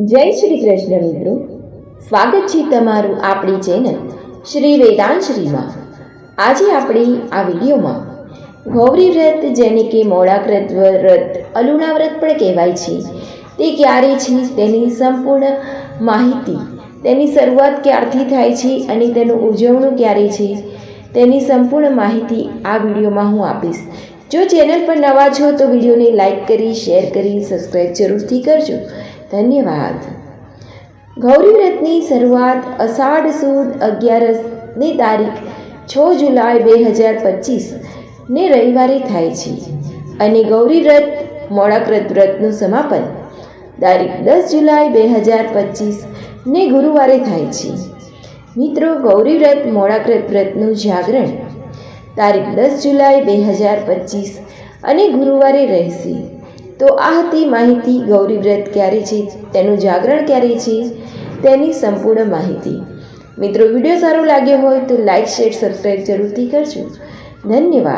જય શ્રી કૃષ્ણ મિત્રો. સ્વાગત છે તમારું આપણી ચેનલ શ્રી વેદાંશ્રીમાં. આજે આપણે આ વિડીયોમાં ગૌરી વ્રત જેને કે મોડા વ્રત વ્રત અલુણા વ્રત પણ કહેવાય છે, તે ક્યારે છે તેની સંપૂર્ણ માહિતી, તેની શરૂઆત ક્યારથી થાય છે અને તેનું ઉજવણું ક્યારે છે તેની સંપૂર્ણ માહિતી આ વિડીયોમાં હું આપીશ. જો ચેનલ પર નવા છો તો વિડીયોને લાઇક કરી, શેર કરી સબસ્ક્રાઈબ જરૂરથી કરજો. ધન્યવાદ. ગૌરીવ્રતની શરૂઆત અષાઢ સુદ અગિયારસની તારીખ છ જુલાઈ બે હજાર પચીસને રવિવારે થાય છે અને ગૌરી મોડાક્રત વ્રતનું સમાપન તારીખ દસ જુલાઈ બે હજાર પચીસને ગુરુવારે થાય છે. મિત્રો, ગૌરી મોડાક્રત વ્રતનું જાગરણ તારીખ દસ જુલાઈ બે હજાર પચીસ અને ગુરુવારે રહેશે. તો આ હતી માહિતી ગૌરી વ્રત ક્યારે છે, તેનું જાગરણ ક્યારે છે, તેની સંપૂર્ણ માહિતી. મિત્રો, વીડિયો સારો લાગ્યો હોય તો લાઇક શેર સબસ્ક્રાઈબ જરૂરથી કરજો. ધન્યવાદ.